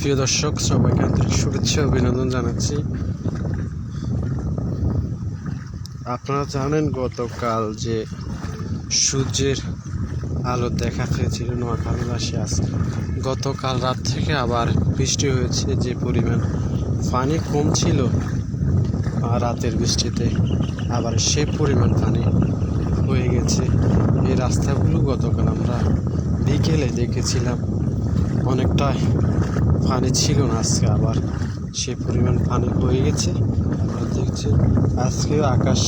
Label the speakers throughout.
Speaker 1: প্রিয় দর্শক, সবাইকে আন্তরিক শুভেচ্ছা অভিনন্দন জানাচ্ছি। আপনারা জানেন গতকাল যে সূর্যের আলো দেখা পেয়েছিল নোয়াখালীবাসী আজকে গতকাল রাত থেকে আবার বৃষ্টি হয়েছে, যে পরিমাণ পানি কম ছিল রাতের বৃষ্টিতে আবার সে পরিমাণ পানি হয়ে গেছে। এই রাস্তাগুলো গতকাল আমরা বিকেলে দেখেছিলাম। অনেকটাই পানি ছিল না আজকে, আবার সে পরিমাণ পানি হয়ে গেছে। আবার দেখছেন আজকে আকাশ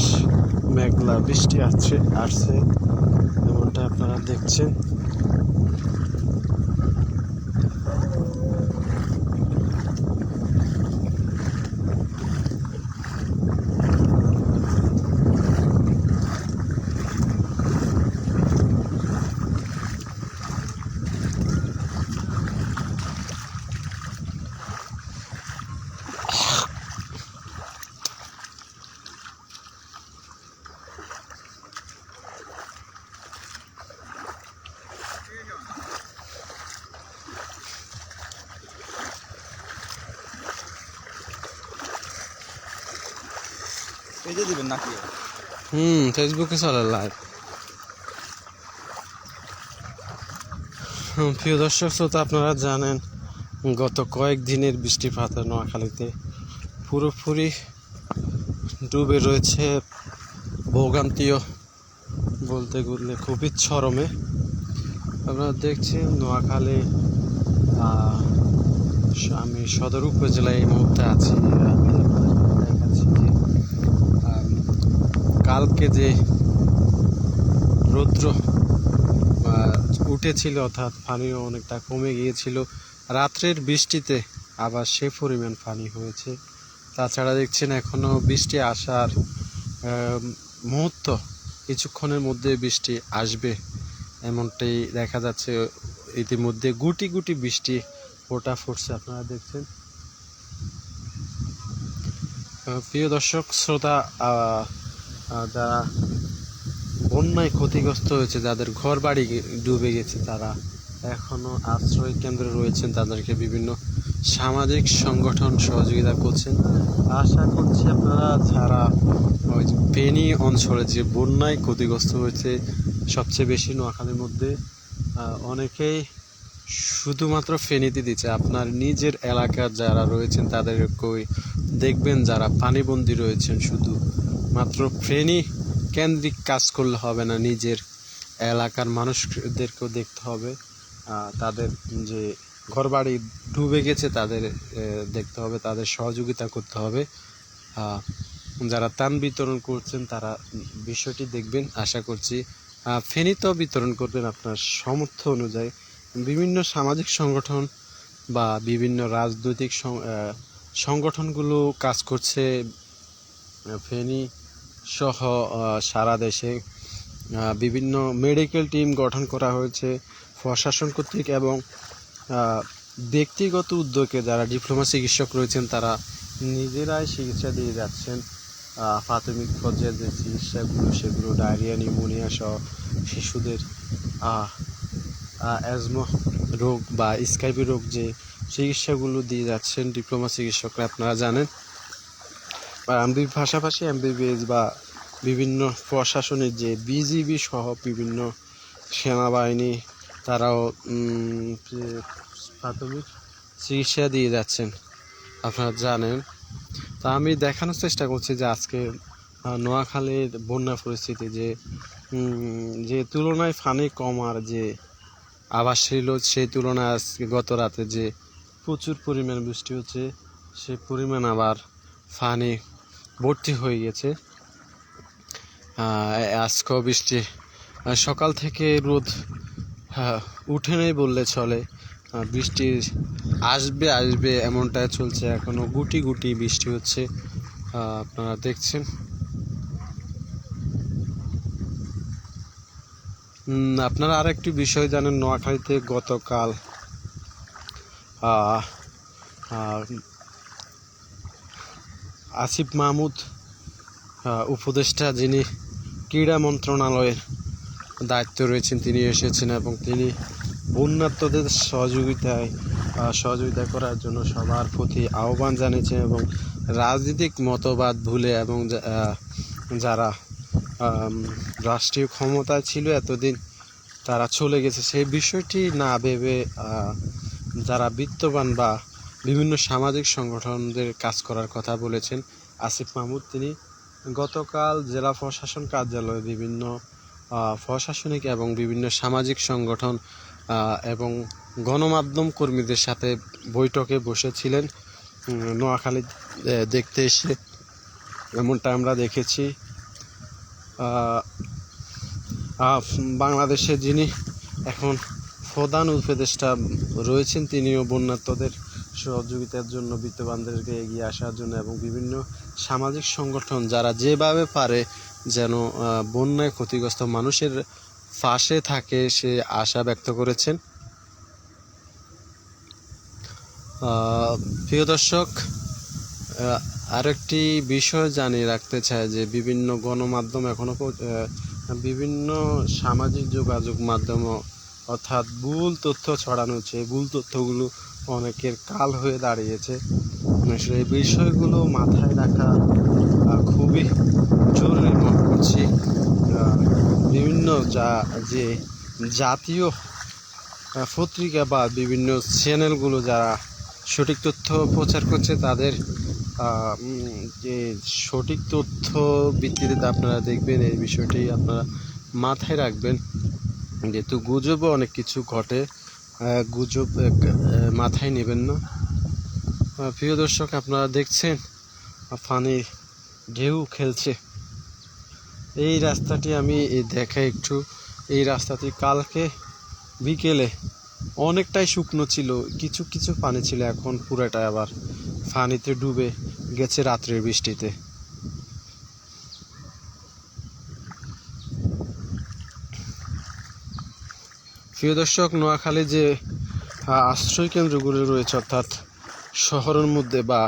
Speaker 1: মেঘলা, বৃষ্টি আসছে আসছে, এমনটা আপনারা দেখছেন।
Speaker 2: পেজে দিবেন নাকি?
Speaker 1: হুম ফেসবুকে চলে লাইভ প্রিয় দর্শক, শ্রোতা, আপনারা জানেন, গত কয়েক দিনের বৃষ্টিপাতে নোয়াখালীতে পুরোপুরি ডুবে রয়েছে ভোগান্তীয় বলতে গেলে খুবই চরমে। আপনারা দেখছেন নোয়াখালী আমি সদর উপজেলায় এই মুহূর্তে আছি আমি আপনাদের দেখাচ্ছি যে আম, কালকে যে রৌদ্র উঠেছিল অর্থাৎ পানিও অনেকটা কমে গিয়েছিল, রাত্রের বৃষ্টিতে আবার সে পরিমাণ পানি হয়েছে। তাছাড়া দেখছেন এখনও বৃষ্টি আসার মুহূর্ত, কিছুক্ষণের মধ্যে বৃষ্টি আসবে এমনটাই দেখা যাচ্ছে। ইতিমধ্যে গুটি গুটি বৃষ্টি ফোটা ফুটছে, আপনারা দেখছেন। প্রিয় দর্শক, শ্রোতা যারা বন্যায় ক্ষতিগ্রস্ত হয়েছে, যাদের ঘর বাড়ি ডুবে গেছে, তারা এখনও আশ্রয় কেন্দ্রে রয়েছেন, তাদেরকে বিভিন্ন সামাজিক সংগঠন সহযোগিতা করছেন। আশা করছি আপনারা যারা ওই ফেনী অঞ্চলে যে বন্যায় ক্ষতিগ্রস্ত হয়েছে, সবচেয়ে বেশি নোয়াখালীর মধ্যে অনেকেই শুধুমাত্র ফেনীতে দিচ্ছে। আপনার নিজের এলাকার যারা রয়েছেন তাদেরকে দেখবেন, যারা পানিবন্দী রয়েছেন শুধু। মাত্র ফেনী কেন্দ্রিক কাজ করলে হবে না। নিজের এলাকার মানুষদেরকেও দেখতে হবে। তাদের যে ঘরবাড়ি ডুবে গেছে, তাদের দেখতে হবে, তাদের সহযোগিতা করতে হবে। যারা ত্রাণ বিতরণ করছেন, তারা বিষয়টি দেখবেন। আশা করছি ফেনীতেও বিতরণ করবেন আপনার সামর্থ্য অনুযায়ী। বিভিন্ন সামাজিক সংগঠন বা বিভিন্ন রাজনৈতিক সংগঠনগুলো কাজ করছে। ফেনী সহ সারা দেশে বিভিন্ন মেডিকেল টিম গঠন করা হয়েছে প্রশাসন কর্তৃক এবং ব্যক্তিগত উদ্যোগে যারা ডিপ্লোমা চিকিৎসক রয়েছেন, তারা নিজেরাই চিকিৎসা দিয়ে যাচ্ছেন। প্রাথমিক পর্যায়ে যে চিকিৎসাগুলো, সেগুলো ডায়রিয়া নিউমোনিয়া সহ শিশুদের অ্যাজমা রোগ বা স্কাইপি রোগ যে চিকিৎসাগুলো দিয়ে যাচ্ছেন ডিপ্লোমা চিকিৎসকরা, আপনারা জানেন। এমবি, পাশাপাশি এমবিবিএস বা বিভিন্ন প্রশাসনের যে বিজিবি সহ বিভিন্ন সেনাবাহিনী, তারাও প্রাথমিক চিকিৎসা দিয়ে যাচ্ছেন। আপনারা জানেন। তা আমি দেখানোর চেষ্টা করছি যে আজকে নোয়াখালীর বন্যা পরিস্থিতি যে যে তুলনায় ফানি কমার যে আবাস ছিল, সেই তুলনায় আজকে গত রাতে যে প্রচুর পরিমাণ বৃষ্টি হচ্ছে, সেই পরিমাণ আবার ফানি ভর্তি হয়ে গেছে। আহ, আজকেও বৃষ্টি। সকাল থেকে রোদ হ্যাঁ, উঠে নেই বললে চলে। বৃষ্টি আসবে আসবে এমনটাই চলছে। এখনও গুটি গুটি বৃষ্টি হচ্ছে। আপনারা দেখছেন। আপনারা আর একটি বিষয় জানেন নোয়াখালীতে গতকাল আসিফ মাহমুদ উপদেষ্টা যিনি ক্রীড়া মন্ত্রণালয়ের দায়িত্ব রয়েছেন, তিনি এসেছেন এবং তিনি বন্যাত্মদের সহযোগিতায় সহযোগিতা করার জন্য সবার প্রতি আহ্বান জানিয়েছেন এবং রাজনৈতিক মতবাদ ভুলে এবং যারা রাষ্ট্রীয় ক্ষমতায় ছিল এতদিন তারা চলে গেছে। সেই বিষয়টি না ভেবে যারা বিত্তবান বা বিভিন্ন সামাজিক সংগঠনদের কাজ করার কথা বলেছেন আসিফ মাহমুদ। তিনি গতকাল জেলা প্রশাসন কার্যালয়ে বিভিন্ন প্রশাসনিক এবং বিভিন্ন সামাজিক সংগঠন এবং গণমাধ্যম কর্মীদের সাথে বৈঠকে বসেছিলেন। নোয়াখালী দেখতে এসে এমনটা আমরা দেখেছি। বাংলাদেশে যিনি এখন প্রধান উপদেষ্টা রয়েছেন, তিনিও বন্যাত্মদের সহযোগিতার জন্য বিত্তবানদেরকে এগিয়ে আসার জন্য এবং বিভিন্ন সামাজিক সংগঠন যারা যেভাবে পারে যেন বন্যায় ক্ষতিগ্রস্ত মানুষের পাশে থাকে সে আশা ব্যক্ত করেছেন। প্রিয় দর্শক আরেকটি বিষয় জানিয়ে রাখতে চাই যে বিভিন্ন গণমাধ্যম এখনও বিভিন্ন সামাজিক যোগাযোগ মাধ্যম অর্থাৎ ভুল তথ্য ছড়ানো হচ্ছে। ভুল তথ্যগুলো অনেকের কাল হয়ে দাঁড়িয়েছে। আসলে এই বিষয়গুলো মাথায় রাখা খুবই জরুরি মনে করছি। বিভিন্ন যা, যে জাতীয় পত্রিকা বা বিভিন্ন চ্যানেলগুলো যারা সঠিক তথ্য প্রচার করছে, তাদের যে সঠিক তথ্য ভিত্তিতে আপনারা দেখবেন, এই বিষয়টি আপনারা মাথায় রাখবেন। যেহেতু গুজবও অনেক কিছু ঘটে গুজব মাথায় নেবেন না। প্রিয় দর্শক, আপনারা দেখছেন ফানি ঢেউ খেলছে। এই রাস্তাটি আমি দেখাই একটু। এই রাস্তাটি কালকে বিকেলে অনেকটাই শুকনো ছিল, কিছু কিছু পানি ছিল। এখন পুরোটাই আবার ফানিতে ডুবে গেছে রাত্রের বৃষ্টিতে। প্রিয় দর্শক নোয়াখালী যে আশ্রয় কেন্দ্রগুলি রয়েছে অর্থাৎ শহরের মধ্যে বা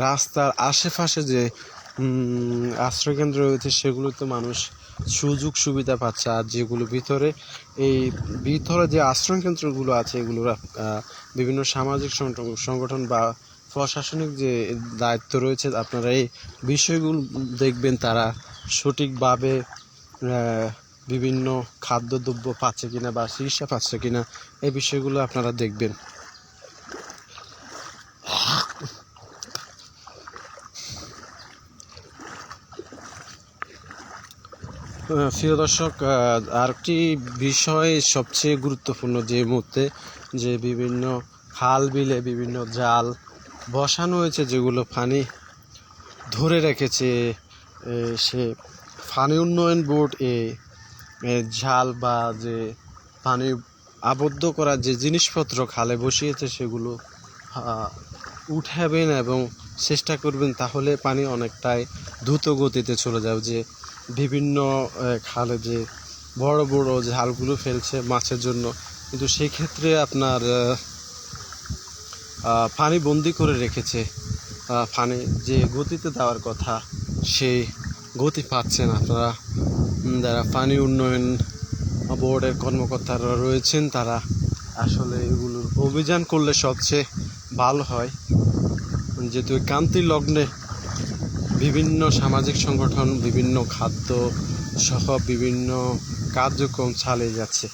Speaker 1: রাস্তার আশেপাশে যে উম, আশ্রয় কেন্দ্র রয়েছে সেগুলোতে মানুষ সুযোগ সুবিধা পাচ্ছে। আর যেগুলো ভিতরে এই ভিতরে যে আশ্রয় কেন্দ্রগুলো আছে এগুলোর বিভিন্ন সামাজিক সংগঠন- বা প্রশাসনিক যে দায়িত্ব রয়েছে আপনারা এই বিষয়গুলো দেখবেন তারা সঠিকভাবে বিভিন্ন খাদ্যদ্রব্য পাচ্ছে কিনা বা চিকিৎসা পাচ্ছে কিনা, এই বিষয়গুলো আপনারা দেখবেন। প্রিয় দর্শক আরেকটি বিষয় সবচেয়ে গুরুত্বপূর্ণ যে মুহূর্তে যে বিভিন্ন খাল বিলে বিভিন্ন জাল বসানো হয়েছে, যেগুলো পানি ধরে রেখেছে সে পানি উন্নয়ন বোর্ড, এ জাল বা যে পানি আবদ্ধ করার যে জিনিসপত্র খালে বসিয়েছে সেগুলো উঠাবেন এবং চেষ্টা করবেন তাহলে পানি অনেকটাই দ্রুত গতিতে চলে যাবে। যে বিভিন্ন খালে যে বড় বড় ঝালগুলো ফেলছে মাছের জন্য, কিন্তু সেই ক্ষেত্রে আপনার পানি বন্দি করে রেখেছে পানি যে গতিতে দেওয়ার কথা, সেই গতি পাচ্ছেন আপনারা। যারা পানি উন্নয়ন বোর্ডের কর্মকর্তারা রয়েছেন, তারা আসলে এগুলোর অভিযান করলে সবচেয়ে ভালো হয়। যেহেতু কান্তি লগ্নে বিভিন্ন সামাজিক সংগঠন, বিভিন্ন খাদ্য সহ বিভিন্ন কার্যক্রম চালিয়ে যাচ্ছে।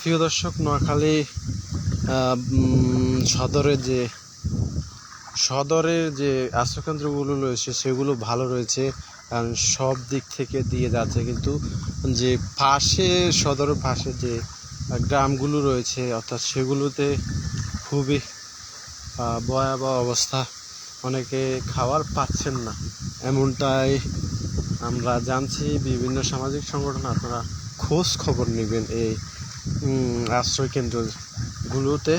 Speaker 1: প্রিয় দর্শক, নোয়াখালী সদরে যে, সদরের যে আশ্রয়কেন্দ্রগুলো রয়েছে, সেগুলো ভালো রয়েছে। কারণ সব দিক থেকে দিয়ে যাচ্ছে। কিন্তু যে পাশে সদর পাশে যে গ্রামগুলো রয়েছে অর্থাৎ সেগুলোতে খুবই ভয়াবহ অবস্থা। অনেকে খাবার পাচ্ছেন না। এমনটাই আমরা জানছি। বিভিন্ন সামাজিক সংগঠন আপনারা খোঁজ খবর নেবেন এই উম, আশ্রয় কেন্দ্রগুলোতে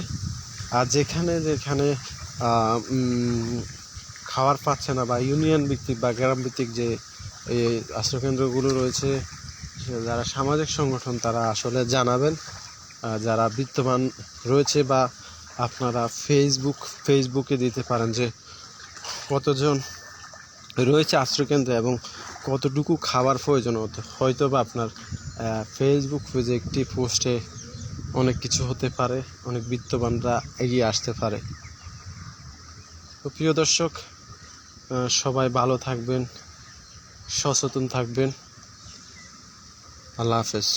Speaker 1: আর যেখানে যেখানে খাবার পাচ্ছে না বা ইউনিয়ন ভিত্তিক বা গ্রাম ভিত্তিক যে এই আশ্রয়কেন্দ্রগুলো রয়েছে যারা সামাজিক সংগঠন তারা আসলে জানাবেন। যারা বিত্তমান রয়েছে বা আপনারা ফেসবুক ফেসবুকে দিতে পারেন যে কতজন রয়েছে আশ্রয়কেন্দ্রে এবং কতটুকু খাবার প্রয়োজন। হয়তো বা আপনার ফেসবুক পেজে একটি পোস্টে অনেক কিছু হতে পারে, অনেক বিত্তবানরা এগিয়ে আসতে পারে। তো প্রিয় দর্শক সবাই ভালো থাকবেন সচেতন থাকবেন। আল্লাহ হাফেজ।